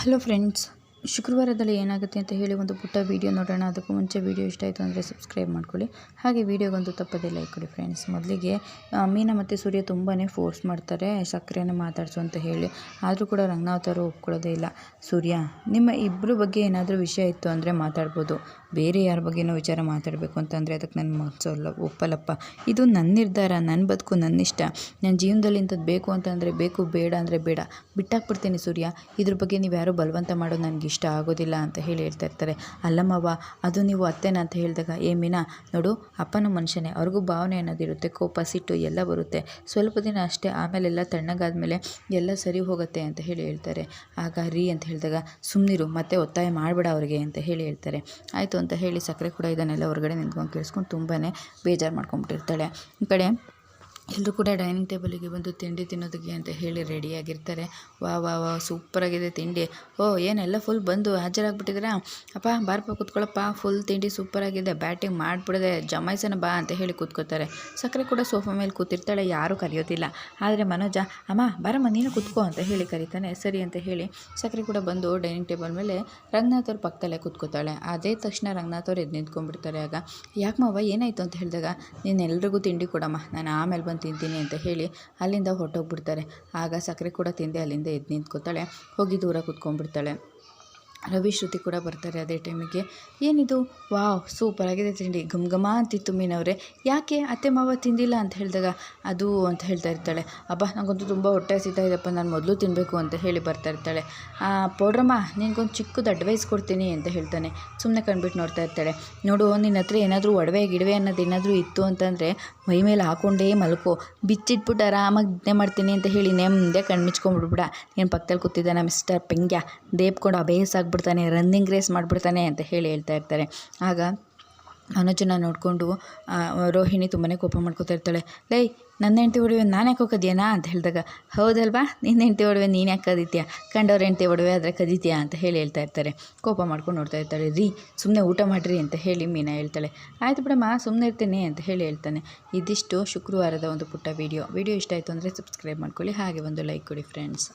Hello friends ಶುಕ್ರವಾರದಲ್ಲಿ ಏನಾಗುತ್ತೆ ಅಂತ ಹೇಳಿ ಒಂದು ಪುಟ್ಟ ವೀಡಿಯೋ ನೋಡೋಣ. ಅದಕ್ಕೂ ಮುಂಚೆ ವೀಡಿಯೋ ಇಷ್ಟ ಆಯಿತು ಅಂದರೆ ಸಬ್ಸ್ಕ್ರೈಬ್ ಮಾಡ್ಕೊಳ್ಳಿ. ಹಾಗೆ ವೀಡಿಯೋಗೊಂದು ತಪ್ಪದೆ ಲೈಕ್ ಕೊಡಿ ಫ್ರೆಂಡ್ಸ್ ಮೊದಲಿಗೆ ಮೀನ ಮತ್ತು ಸೂರ್ಯ ತುಂಬಾ ಫೋರ್ಸ್ ಮಾಡ್ತಾರೆ, ಸಕ್ಕರೆನ ಮಾತಾಡಿಸು ಅಂತ ಹೇಳಿ. ಆದರೂ ಕೂಡ ರಂಗನಾಥ್ ಅವರು ಒಪ್ಕೊಳ್ಳೋದೇ ಇಲ್ಲ. ಸೂರ್ಯ, ನಿಮ್ಮ ಇಬ್ಬರ ಬಗ್ಗೆ ಏನಾದರೂ ವಿಷಯ ಇತ್ತು ಅಂದರೆ ಮಾತಾಡ್ಬೋದು. ಬೇರೆ ಯಾರ ಬಗ್ಗೆನೋ ವಿಚಾರ ಮಾತಾಡಬೇಕು ಅಂತಂದರೆ ಅದಕ್ಕೆ ನನ್ನ ಮನಸ್ಸಲ್ಲ ಒಪ್ಪಲ್ಲಪ್ಪ. ಇದು ನನ್ನ ನಿರ್ಧಾರ ನನ್ನ ಬದುಕು ನನ್ನ ಇಷ್ಟ. ನನ್ನ ಜೀವನದಲ್ಲಿ ಇಂಥದ್ದು ಬೇಕು ಅಂತಂದರೆ ಬೇಕು, ಬೇಡ ಅಂದರೆ ಬೇಡ. ಬಿಟ್ಟಾಕ್ಬಿಡ್ತೀನಿ ಸೂರ್ಯ. ಇದ್ರ ಬಗ್ಗೆ ನೀವು ಯಾರೂ ಬಲವಂತ ಮಾಡೋದು ನನಗೆ ಇಷ್ಟ ಆಗೋದಿಲ್ಲ ಅಂತ ಹೇಳಿ ಹೇಳ್ತಾ ಇರ್ತಾರೆ. ಅಲ್ಲಮ್ಮವ್ವ, ಅದು ನೀವು ಅತ್ತೆನ ಅಂತ ಹೇಳಿದಾಗ, ಏ ಮೀನಾ, ನೋಡು, ಅಪ್ಪನ ಮನುಷ್ಯನೇ, ಅವ್ರಿಗೂ ಭಾವನೆ ಅನ್ನೋದಿರುತ್ತೆ ಕೋಪ, ಸಿಟ್ಟು ಎಲ್ಲ ಬರುತ್ತೆ. ಸ್ವಲ್ಪ ದಿನ ಅಷ್ಟೇ ಆಮೇಲೆಲ್ಲ ತಣ್ಣಗಾದ ಮೇಲೆ ಎಲ್ಲ ಸರಿ ಹೋಗುತ್ತೆ ಅಂತ ಹೇಳಿ ಹೇಳ್ತಾರೆ. ಆಗ ರೀ ಅಂತ ಹೇಳಿದಾಗ ಸುಮ್ಮನಿರು ಮತ್ತೆ ಒತ್ತಾಯ ಮಾಡಬೇಡ ಅವ್ರಿಗೆ ಅಂತ ಹೇಳಿ ಹೇಳ್ತಾರೆ. ಆಯಿತು ಅಂತ ಹೇಳಿ ಸಕ್ಕರೆ ಕೂಡ ಇದನ್ನೆಲ್ಲ ಹೊರಗಡೆ ನಿಂತ್ಕೊಂಡು ಕೇಳಿಸ್ಕೊಂಡು ತುಂಬಾ ಬೇಜಾರು ಮಾಡ್ಕೊಂಬಿಟ್ಟಿರ್ತಾಳೆ. ಈ ಕಡೆ ಎಲ್ಲರೂ ಕೂಡ ಡೈನಿಂಗ್ ಟೇಬಲಿಗೆ ಬಂದು ತಿಂಡಿ ತಿನ್ನೋದಕ್ಕೆ ಅಂತ ಹೇಳಿ ರೆಡಿಯಾಗಿರ್ತಾರೆ. ವಾ ವಾ ವಾ ಸೂಪರಾಗಿದೆ ತಿಂಡಿ. ಓ, ಏನೆಲ್ಲ ಫುಲ್ ಬಂದು ಹಾಜರಾಗ್ಬಿಟ್ಟಿದ್ದೀರಾ? ಅಪ್ಪ ಬಾರಪ್ಪ ಕೂತ್ಕೊಳ್ಳಪ್ಪ ಫುಲ್ ತಿಂಡಿ ಸೂಪರಾಗಿದೆ ಬ್ಯಾಟಿಂಗ್ ಮಾಡಿಬಿಡದೆ ಜಮಾಯಿಸೋಣ ಬಾ ಅಂತ ಹೇಳಿ ಕೂತ್ಕೋತಾರೆ. ಸಕ್ಕರೆ ಕೂಡ ಸೋಫಾ ಮೇಲೆ ಕೂತಿರ್ತಾಳೆ. ಯಾರೂ ಕರೆಯೋದಿಲ್ಲ. ಆದರೆ ಮನೋಜ, ಅಮ್ಮ, ಬಾರಮ್ಮ, ನೀನು ಕೂತ್ಕೋ ಅಂತ ಹೇಳಿ ಕರೀತಾನೆ. ಸರಿ ಅಂತ ಹೇಳಿ ಸಕ್ಕರೆ ಕೂಡ ಬಂದು ಡೈನಿಂಗ್ ಟೇಬಲ್ ಮೇಲೆ ರಂಗನಾಥ್ ಅವ್ರ ಪಕ್ಕದಲ್ಲೇ ಕೂತ್ಕೋತಾಳೆ. ಅದೇ ತಕ್ಷಣ ರಂಗನಾಥ್ ಅವ್ರು ಎದ್ದು ನಿಂತ್ಕೊಂಡ್ಬಿಡ್ತಾರೆ. ಆಗ ಯಾಕೆ ಮಾವ ಏನಾಯಿತು? ಅಂತ ಹೇಳಿದಾಗ, ನೀನು ಎಲ್ರಿಗೂ ತಿಂಡಿ ಕೊಡಮ್ಮ. ನಾನು ಆಮೇಲೆ ಬಂದು ತಿಂತೀನಿ ಅಂತ ಹೇಳಿ ಅಲ್ಲಿಂದ ಹೊರಟೋಗ್ಬಿಡ್ತಾರೆ. ಆಗ ಸಕ್ಕರೆ ಕೂಡ ತಿಂದೆ ಅಲ್ಲಿಂದ ಎದ್ದು ನಿಂತ್ಕೋತಾಳೆ ಹೋಗಿ ದೂರ ಕೂತ್ಕೊಂಡ್ಬಿಡ್ತಾಳೆ. ರವಿ ಶ್ರುತಿ ಕೂಡ ಬರ್ತಾರೆ ಅದೇ ಟೈಮಿಗೆ. ಏನಿದು? ವಾವ್ ಸೂಪರಾಗಿದೆ ತಿಂಡಿ. ಘಮ್ ಘಮ ಅಂತಿತ್ತು ಮೀನವ್ರೆ. ಯಾಕೆ ಅತ್ತೆ ಮಾವ ತಿಂದಿಲ್ಲ ಅಂತ ಹೇಳಿದಾಗ, ಅದು ಅಂತ ಹೇಳ್ತಾ ಇರ್ತಾಳೆ. ಅಬ್ಬ ನನಗಂತೂ ತುಂಬ ಹೊಟ್ಟೆ ಹಸಿತಾ ಇದೆಯಪ್ಪ, ನಾನು ಮೊದಲು ತಿನ್ನಬೇಕು ಅಂತ ಹೇಳಿ ಬರ್ತಾ ಇರ್ತಾಳೆ. ಪೌಡ್ರಮ್ಮ, ನಿನಗೊಂದು ಚಿಕ್ಕದು ಅಡ್ವೈಸ್ ಕೊಡ್ತೀನಿ ಅಂತ ಹೇಳ್ತಾನೆ. ಸುಮ್ಮನೆ ಕಂಡ್ಬಿಟ್ಟು ನೋಡ್ತಾ ಇರ್ತಾಳೆ. ನೋಡು ನಿನ್ನ ಹತ್ರ ಏನಾದರೂ ಒಡವೆ, ಗಿಡವೆ ಅನ್ನೋದು ಏನಾದರೂ ಇತ್ತು ಅಂತಂದರೆ, ಮೈ ಮೇಲೆ ಹಾಕೊಂಡೇ ಮಲ್ಕೋ. ಬಿಚ್ಚಿಟ್ಬಿಟ್ಟು ಆರಾಮಾಗಿ ನಿದ್ದೆ ಮಾಡ್ತೀನಿ ಅಂತ ಹೇಳಿ ನೆಮ್ಮದೇ ಕಣ್ಣು ಮುಚ್ಕೊಂಡ್ಬಿಡ್ಬಿಡ ನೀನು ಪಕ್ಕದಲ್ಲಿ ಕೂತಿದ್ದಾನೆ, ಮಿಸ್ಟರ್ ಪೆಂಗ್ಯ? ದೇಬ್ಕೊಂಡು ಅಬೇಸ್ ಆಗಿಬಿಡ್ತಾನೆ ರನ್ನಿಂಗ್ ರೇಸ್ ಮಾಡಿಬಿಡ್ತಾನೆ ಅಂತ ಹೇಳಿ ಹೇಳ್ತಾ ಇರ್ತಾರೆ. ಆಗ ಅನುಜನ ನೋಡಿಕೊಂಡು ರೋಹಿಣಿ ತುಂಬಾ ಕೋಪ ಮಾಡ್ಕೋತಾ ಇರ್ತಾಳೆ. ಲೈ, ನನ್ನ ಹೆಂಡತಿ ಒಡವೆ ನಾನು ಯಾಕೆ ಕದಿಯನಾ ಅಂತ ಹೇಳಿದಾಗ, ಹೌದಲ್ವಾ? ನಿನ್ನ ಹೆಂಡತಿ ಒಡವೆ ನೀನು ಯಾಕೆ ಕದೀತೀಯ? ಕಂಡವ್ರ ಹೆಂಡತಿ ಒಡವೆ ಆದರೆ ಕದೀತೀಯಾ? ಅಂತ ಹೇಳಿ ಹೇಳ್ತಾ ಇರ್ತಾರೆ. ಕೋಪ ಮಾಡ್ಕೊಂಡು ನೋಡ್ತಾ ಇರ್ತಾಳೆ. ರೀ ಸುಮ್ಮನೆ ಊಟ ಮಾಡಿರಿ ಅಂತ ಹೇಳಿ ಮೀನಾ ಹೇಳ್ತಾಳೆ. ಆಯಿತು ಬಿಡಮ್ಮ ಸುಮ್ಮನೆ ಇರ್ತೀನಿ ಅಂತ ಹೇಳಿ ಹೇಳ್ತಾನೆ. ಇದಿಷ್ಟು ಶುಕ್ರವಾರದ ಒಂದು ಪುಟ್ಟ ವೀಡಿಯೋ ವೀಡಿಯೋ ಇಷ್ಟ ಆಯಿತು ಅಂದರೆ ಸಬ್ಸ್ಕ್ರೈಬ್ ಮಾಡ್ಕೊಳ್ಳಿ. ಹಾಗೆ ಒಂದು ಲೈಕ್ ಕೊಡಿ ಫ್ರೆಂಡ್ಸ್